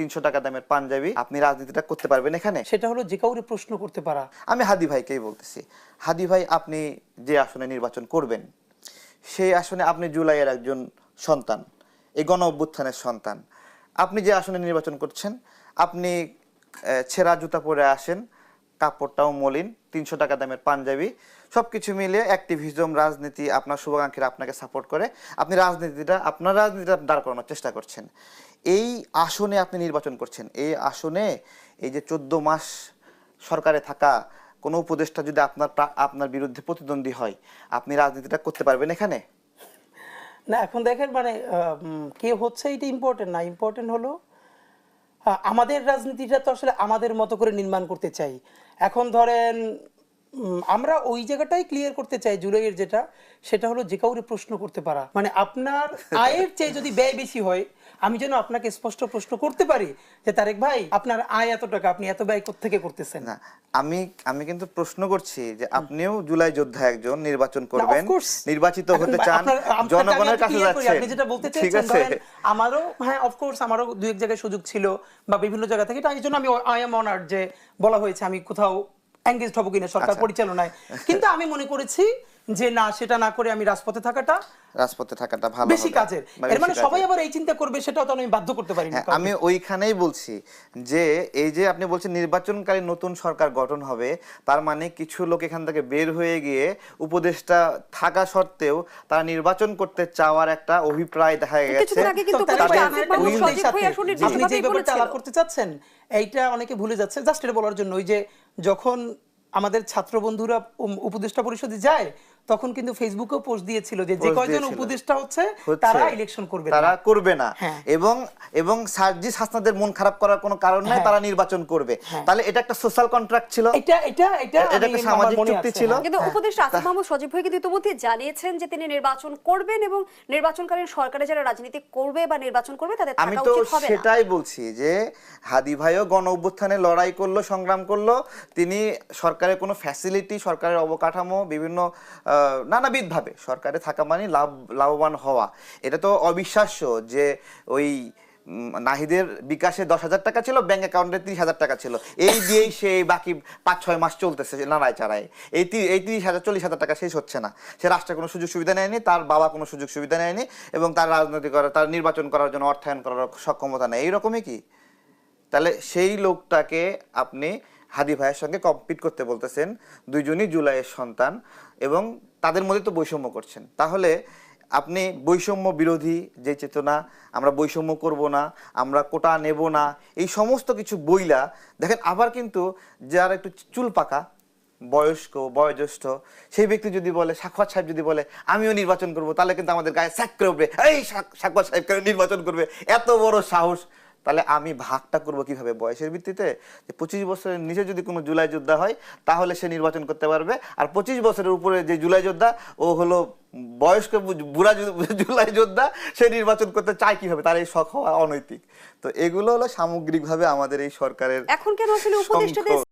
তিনশো টাকা দামের পাঞ্জাবি আপনি রাজনীতিটা করতে পারবেন এখানে। সেটা হলো যে কাউরে প্রশ্ন করতে পারা। আমি হাদি ভাইকেই বলতেছি। হাদি ভাই আপনি যে আসনে নির্বাচন করবেন সেই আসনে আপনি জুলাইয়ের একজন সন্তান এই গণ অভ্যুত্থানের সন্তান। আপনি যে আসনে নির্বাচন করছেন আপনি ছেঁড়া জুতা পরে আসেন কাপড়টাও মলিন, তিনশো টাকা দামের পাঞ্জাবি। সব কিছু মিলিয়ে অ্যাক্টিভিজম রাজনীতি আপনার শুভাকাঙ্ক্ষীরা আপনাকে সাপোর্ট করে। আপনি রাজনীতিটা, আপনার রাজনীতিটা দাঁড় করানোর চেষ্টা করছেন। এই আসনে আপনি নির্বাচন করছেন। এই আসনে এই যে চোদ্দ মাস সরকারে থাকা কোনো উপদেষ্টা যদি আপনার আপনার বিরুদ্ধে প্রতিদ্বন্দ্বী হয়, আপনি রাজনীতিটা করতে পারবেন এখানে? না, এখন দেখেন মানে কে হচ্ছে, এটা ইম্পর্টেন্ট না। ইম্পর্টেন্ট হলো আমাদের রাজনীতিটা তো আসলে আমাদের মতো করে নির্মাণ করতে চাই। এখন ধরেন আমরা ওই জায়গাটাই ক্লিয়ার করতে চাই জুলাইয়ের যেটা সেটা হলো যে কাউরে প্রশ্ন করতে পারা। মানে আপনার আয়ের চেয়ে যদি ব্যয় বেশি হয় আমি যেন আপনাকে স্পষ্ট প্রশ্ন করতে পারি যে তারেক ভাই আপনার আয় এত টাকা আপনি এত ব্যয় থেকে করতেছেন? না আমি আমি কিন্তু প্রশ্ন করছি যে আপনিও জুলাই যোদ্ধা একজন নির্বাচন করবেন নির্বাচিত হতে চান জনগণের কাছে যাচ্ছেন আপনি যেটা বলতে চাইছেন আমারও হ্যাঁ অফকোর্স আমারও দুই এক জায়গায় সুযোগ ছিল বা বিভিন্ন জায়গা থেকে তাই জন্য আমি আই এম অনার্ড যে বলা হয়েছে আমি কোথাও এঙ্গেজ হব কিনা সরকার আচ্ছা। পরিচালনায় কিন্তু আমি মনে করেছি যে না সেটা না করে আমি রাজপথে থাকাটা রাজপথে থাকাটা ভালো বেশি কাজের। এর মানে সবাই আবার এই চিন্তা করবে সেটাও তো আমি বাধ্য করতে পারি না হ্যাঁ, আমি ওইখানেই বলছি যে এই যে আপনি বলছেন নির্বাচনকালীন নতুন সরকার গঠন হবে তার মানে কিছু লোক এখান থেকে বের হয়ে গিয়ে উপদেষ্টা থাকা সত্ত্বেও তারা নির্বাচন করতে চাওয়ার একটা অভিপ্রায় দেখা গেছে। মানে আপনি যে ব্যাপারটা আলাপ করতে চাচ্ছেন এইটা অনেকে ভুলে যাচ্ছে। জাস্ট এটা বলার জন্য ওই যে যখন আমাদের ছাত্র বন্ধুরা উপদেষ্টা পরিষদে যায় তখন কিন্তু ফেসবুকেও পোস্ট দিয়েছিল যে যে কয়জন উপদেষ্টা হচ্ছে। তারা ইলেকশন করবে তারা করবে না হ্যাঁ। এবং এবং সার্জিস হাসনাদের মন খারাপ করার কোনো কারণ নাই হ্যাঁ। তারা নির্বাচন করবে তাহলে এটা একটা সোশ্যাল কন্ট্রাক্ট ছিল এটা এটা এটা এটা একটা সামাজিক চুক্তি ছিল। হ্যাঁ। কিন্তু উপদেষ্টা আসিফ মাহমুদ সজীব ভাই কিন্তু ইতিমধ্যে জানিয়েছেন যে তিনি নির্বাচন করবেন এবং নির্বাচনকালীন সরকারে যারা রাজনীতি করবে বা নির্বাচন করবে তাদের আমি থাকা তো উচিত হবে না সেটাই বলছি যে হাদি ভাইও গণ অভ্যুত্থানে লড়াই করল সংগ্রাম করল তিনি সরকারের কোনো ফ্যাসিলিটি সরকারের অবকাঠামো বিভিন্ন নানাবিধভাবে সরকারে থাকা মানে লাভ, লাভবান হওয়া। এটা তো অবিশ্বাস্য যে ওই নাহিদের বিকাশে দশ হাজার টাকা ছিল, ব্যাংক অ্যাকাউন্টে তিরিশ হাজার টাকা ছিল। এই দিয়েই সে বাকি পাঁচ ছয় মাস চলতেছে নাড়ায় চাড়ায় এই এই তিরিশ হাজার, চল্লিশ হাজার টাকা শেষ হচ্ছে না। সে রাষ্ট্রের কোনো সুযোগ সুবিধা নেয়নি, তার বাবা কোনো সুযোগ সুবিধা নেয়নি এবং তার রাজনীতি করার তার নির্বাচন করার জন্য অর্থায়ন করার সক্ষমতা নেই। এইরকমই কি? তাহলে সেই লোকটাকে আপনি হাদি ভাইয়ের সঙ্গে কম্পিট করতে বলতেছেন দুইজনই জুলাইয়ের সন্তান এবং তাদের মধ্যে তো বৈষম্য করছেন। তাহলে আপনি বৈষম্য বিরোধী যে চেতনা, আমরা বৈষম্য করব না, আমরা কোটা নেব না, এই সমস্ত কিছু বইলা দেখেন আবার কিন্তু যারা একটু চুল পাকা, বয়স্ক, বয়োজ্যেষ্ঠ, সেই ব্যক্তি যদি বলে সাক্ষাৎ সাহেব যদি বলে, আমিও নির্বাচন করব, তাহলে কিন্তু আমাদের গায়ে স্যাক করে উঠবে এই সাক্ষাৎ সাহেব কেন নির্বাচন করবে। এত বড় সাহস তাহলে আমি ভাগটা করব কীভাবে? বয়সের ভিত্তিতে যে পঁচিশ বছরের নিচে যদি কোনো জুলাই যোদ্ধা হয় তাহলে সে নির্বাচন করতে পারবে। আর পঁচিশ বছরের উপরে যে জুলাই যোদ্ধা ও হলো বয়স্ক বুড়া জুলাই যোদ্ধা সে নির্বাচন করতে চায় কীভাবে? তার এই শখ হওয়া অনৈতিক। তো এগুলো হলো সামগ্রিকভাবে আমাদের এই সরকারের এখন কেন আসলে উপদেষ্টাদের